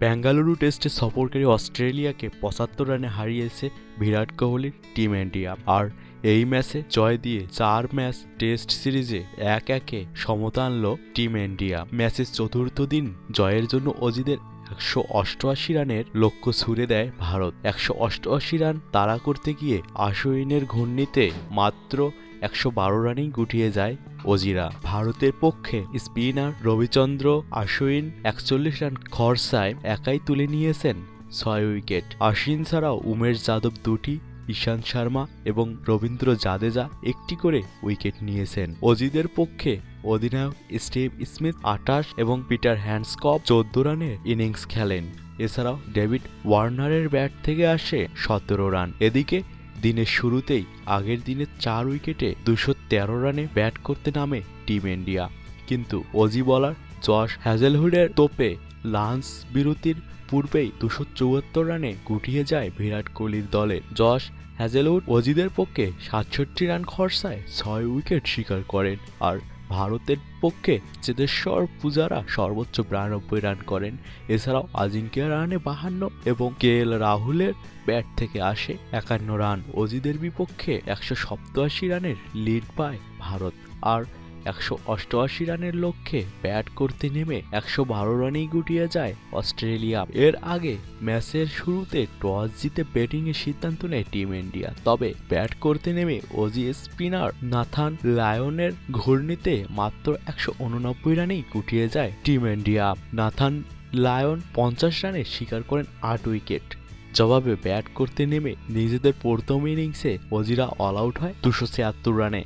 বেঙ্গালুরু টেস্টে সফরকারী অস্ট্রেলিয়াকে পঁচাত্তর রানে হারিয়েছে বিরাট কোহলির টিম ইন্ডিয়া। আর এই ম্যাচে জয় দিয়ে চার ম্যাচ টেস্ট সিরিজে এক একে সমতা আনল টিম ইন্ডিয়া। ম্যাচের চতুর্থ দিন জয়ের জন্য অজিদের একশো অষ্টআশি রানের লক্ষ্য ছুড়ে দেয় ভারত। একশো অষ্টআশি রান তাড়া করতে গিয়ে আশুইনের ঘূর্ণিতে মাত্র একশো বারো রানেই গুটিয়ে যায় অজিরা ভারতের পক্ষে স্পিনার রবিচন্দ্র আশ্বিন একচল্লিশ রান খরসায় একাই তুলে নিয়েছেন ছয় উইকেট। আশ্বিন ছাড়াও উমেশ যাদব দুটি, ঈশান্ত শর্মা এবং রবীন্দ্র জাদেজা একটি করে উইকেট নিয়েছেন। অজিদের পক্ষে অধিনায়ক স্টিভ স্মিথ আটাশ এবং পিটার হ্যান্ডসকপ চোদ্দ রানের ইনিংস খেলেন। এছাড়াও ডেভিড ওয়ার্নারের ব্যাট থেকে আসে সতেরো রান। এদিকে দিনের শুরুতেই আগের দিনে চার উইকেটে দুশো তেরো রানে ব্যাট করতে নামে টিম ইন্ডিয়া। কিন্তু অজি বলার জশ হ্যাজেলহুডের তোপে লাঞ্চ বিরতির পূর্বেই দুশো চুয়াত্তর রানে গুটিয়ে যায় বিরাট কোহলির দলে। জশ হ্যাজেলউড অজিদের পক্ষে সাতষট্টি রান খরচায় ছয় উইকেট শিকার করেন। আর ভারতের পক্ষে চেতেশ্বর পূজারা সর্বোচ্চ বিরানব্বই রান করেন, এছাড়াও আজিঙ্কিয়া রানে বাহান্ন এবং কে এল রাহুলের ব্যাট থেকে আসে একান্ন রান। অজিদের বিপক্ষে একশো সপ্তআশি রানের লিড পায় ভারত। আর একশো অষ্টআশি রানের লক্ষ্যে ব্যাট করতে নেমে একশো বারো রানেই গুটিয়ে যায় অস্ট্রেলিয়া। এর আগে ম্যাচের শুরুতে টস জিতে ব্যাটিংয়ের সিদ্ধান্ত নেয় টিম ইন্ডিয়া। তবে ব্যাট করতে নেমে অজি স্পিনার নাথান লায়নের ঘূর্ণিতে মাত্র একশো উননব্বই রানেই গুটিয়ে যায় টিম ইন্ডিয়া। নাথান লায়ন পঞ্চাশ রানে শিকার করেন আট উইকেট। জবাবে ব্যাট করতে নেমে নিজেদের প্রথম ইনিংসে অজিরা অল আউট হয় দুশো ছিয়াত্তর রানে।